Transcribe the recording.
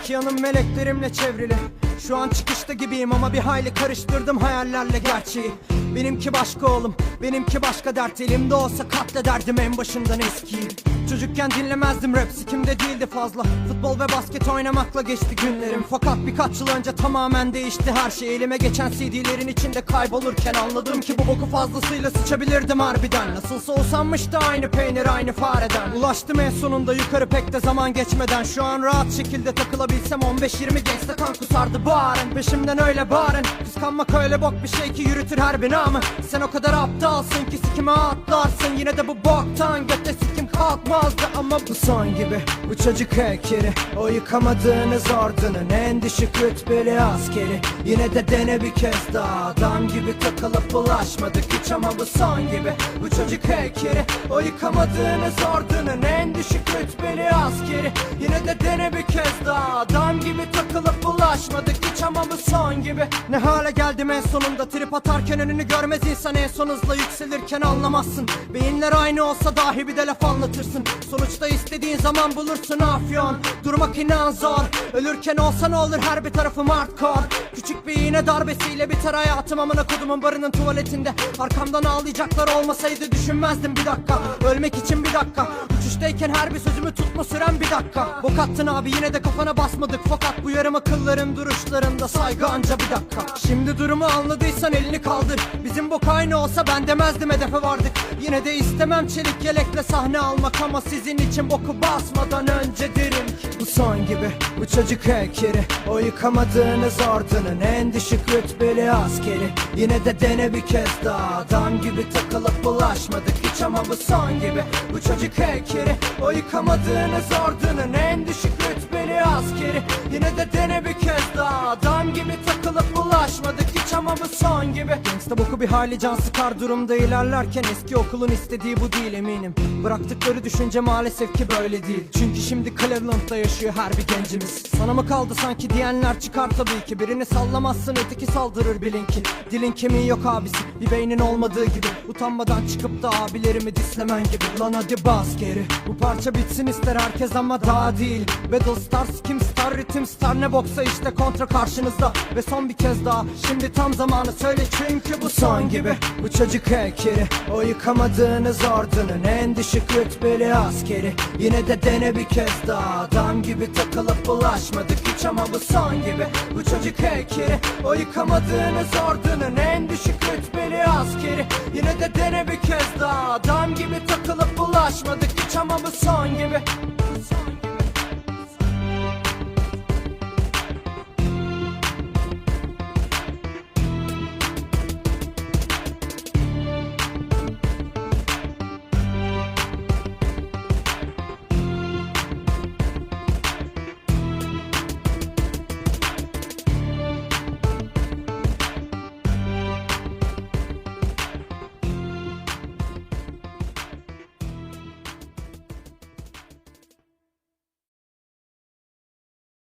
İki yanım meleklerimle çevrili. Şu an çıkışta gibiyim ama bir hayli karıştırdım hayallerle gerçeği Benimki başka oğlum, benimki başka dert. Elimde olsa katlederdim en başından eskiyi. Çocukken dinlemezdim rap sikimde değildi fazla. Futbol ve basket oynamakla geçti günlerim. Fakat birkaç yıl önce tamamen değişti her şey. Elime geçen CD'lerin içinde kaybolurken Anladım ki bu boku fazlasıyla sıçabilirdim harbiden. Nasılsa usanmıştı aynı peynir aynı fareden. Ulaştım en sonunda yukarı pek de zaman geçmeden. Şu an rahat şekilde takılabilsem 15-20 gangsta kan kusardı bağırın. Peşimden öyle bağırın. Kıskanmak öyle bok bir şey ki yürütür her binamı Sen o kadar aptalsın ki sikime atlarsın. Yine de bu boktan göte sikim kalkmazdı. Ama bu son gibi bu çocuk heykeli. O yıkamadığınız ordunun en düşük rütbeli askeri. Yine de dene bir kez daha. Adam gibi takılıp bulaşmadık hiç ama bu son gibi Bu çocuk heykeli. O yıkamadığınız ordunun en düşük rütbeli askeri. Yine de dene bir kez daha. Adam gibi takılıp bulaşmadık bu son gibi. Ne hale geldim en sonunda? Trip atarken önünü görmez insan. En son hızla yükselirken anlamazsın. Beyinler aynı olsa dahi bir de laf anlatırsın. Sonuçta istediğin zaman bulursun afyon Durmak inan zor. Ölürken olsa ne olur? Her bir tarafım hardcore. Küçük bir iğne darbesiyle biter hayatım. Amına kodumun barının tuvaletinde. Arkamdan ağlayacaklar olmasaydı düşünmezdim. Bir dakika. Ölmek için bir dakika. Uçuştayken her bir sözümü tutma süren bir dakika. Bok attın abi yine de kafana basmadık. Fakat bu yarım akılların duruşlarında saygı anca bir dakika. Şimdi durumu anladıysan elini kaldır. Bizim bok aynı olsa ben demezdim hedefe vardık. Yine de istemem çelik yelekle sahne almak Ama sizin için boku basmadan önce derim ki Bu son gibi bu çocuk heykeli. O yıkamadığınız ordunun en düşük rütbeli askeri. Yine de dene bir kez daha Adam gibi takılıp bulaşmadık hiç ama bu son gibi. Bu çocuk heykeli O yıkamadığınız ordunun en düşük rütbeli askeri. Yine de dene son gibi. Gangsta boku bir hali can sıkar durumda. İlerlerken Eski okulun istediği bu değil eminim. Bıraktıkları düşünce maalesef ki böyle değil. Çünkü şimdi Cleveland'da yaşıyor her bir gencimiz. Sana mı kaldı sanki diyenler çıkar? Tabii ki. Birini sallamazsın öteki saldırır bilin ki. Dilin kemiği yok abisi. Bir beynin olmadığı gibi. Utanmadan çıkıp da abilerimi dislemen gibi. Lan hadi bas geri. Bu parça bitsin ister herkes ama daha değil. Battle Stars kim star ritim star. Ne boksa işte kontra karşınızda. Ve son bir kez daha. Şimdi tam zamanı söyle çünkü bu son gibi. Bu çocuk heykeli o yıkamadığınız ordunun en düşük rütbeli askeri. Yine de dene bir kez daha. Adam gibi takılıp bulaşmadık hiç ama bu son gibi. Bu çocuk heykeli o yıkamadığınız ordunun en düşük rütbeli askeri. Yine de dene bir kez daha. Adam gibi takılıp bulaşmadık hiç ama bu son gibi